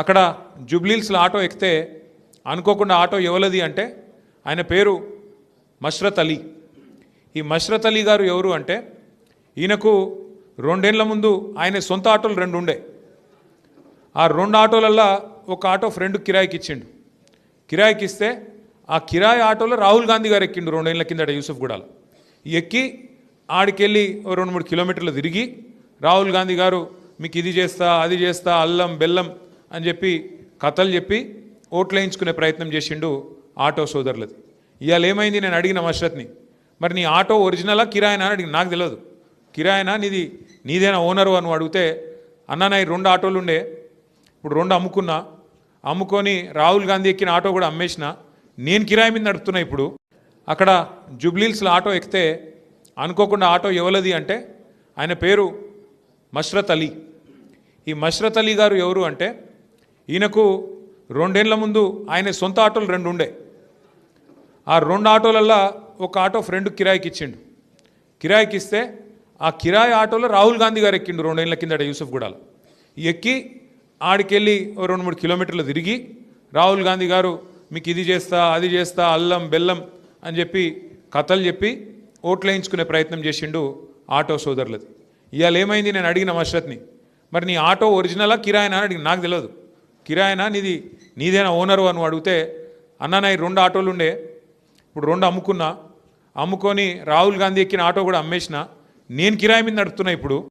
అక్కడ జుబ్లీల్స్లో ఆటో ఎక్కితే అనుకోకుండా ఆటో ఎవలది అంటే ఆయన పేరు మష్రత్ అలీ. ఈ మష్రత్ అలీ గారు ఎవరు అంటే ఈయనకు రెండేళ్ళ ముందు ఆయన సొంత ఆటోలు రెండు ఉండే. ఆ రెండు ఆటోలల్లో ఒక ఆటో ఫ్రెండ్ కిరాయికి ఇచ్చిండు. కిరాయికి ఇస్తే ఆ కిరాయి ఆటోలో రాహుల్ గాంధీ గారు ఎక్కిండు రెండేళ్ళ కిందట యూసుఫ్ గూడాల. ఎక్కి ఆడికెళ్ళి ఓ రెండు మూడు కిలోమీటర్లు తిరిగి రాహుల్ గాంధీ గారు మీకు ఇది చేస్తా అది చేస్తా అల్లం బెల్లం అని చెప్పి కథలు చెప్పి ఓట్లు వేయించుకునే ప్రయత్నం చేసిండు ఆటో సోదరులది. ఇవాళ ఏమైంది? నేను అడిగిన మషరత్ని మరి నీ ఆటో ఒరిజినలా కిరాయనా? అని అడిగి నాకు తెలియదు కిరాయనా? నీది నీదేనా ఓనరు? అని అడిగితే అన్న నా రెండు ఆటోలు ఉండే ఇప్పుడు రెండు అమ్ముకున్నా. అమ్ముకొని రాహుల్ గాంధీ ఎక్కిన ఆటో కూడా అమ్మేసిన. నేను కిరాయి మీద నడుపుతున్నా ఇప్పుడు. అక్కడ జుబ్లీల్స్లో ఆటో ఎక్కితే అనుకోకుండా ఆటో ఎవలది అంటే ఆయన పేరు మష్రత్ అలీ. ఈ మష్రత్ అలీ గారు ఎవరు అంటే ఈయనకు రెండేళ్ళ ముందు ఆయన సొంత ఆటోలు రెండు ఉండే ఆ రెండు ఆటోలల్లో ఒక ఆటో ఫ్రెండ్ కిరాయికి ఇచ్చిండు కిరాయికి ఇస్తే ఆ కిరాయి ఆటోలో రాహుల్ గాంధీ గారు ఎక్కిండు రెండేళ్ళ కిందట యూసుఫ్ గూడాలో. ఎక్కి ఆడికెళ్ళి రెండు మూడు కిలోమీటర్లు తిరిగి రాహుల్ గాంధీ గారు మీకు ఇది చేస్తా అది చేస్తా అల్లం బెల్లం అని చెప్పి కథలు చెప్పి ఓట్లు వేయించుకునే ప్రయత్నం చేసిండు ఆటో సోదరులది. ఇవాళ ఏమైంది నేను అడిగిన మషరత్ని మరి నీ ఆటో ఒరిజినలా కిరాయినా? అని అడిగి నాకు తెలియదు కిరాయినా నీది నీదేనా ఓనరు అని అడిగితే అన్న నా రెండు ఆటోలు ఉండే. ఇప్పుడు రెండు అమ్ముకున్నా. అమ్ముకొని రాహుల్ గాంధీ ఎక్కిన ఆటో కూడా అమ్మేసిన. నేను కిరాయి మీద నడుపుతున్నా ఇప్పుడు.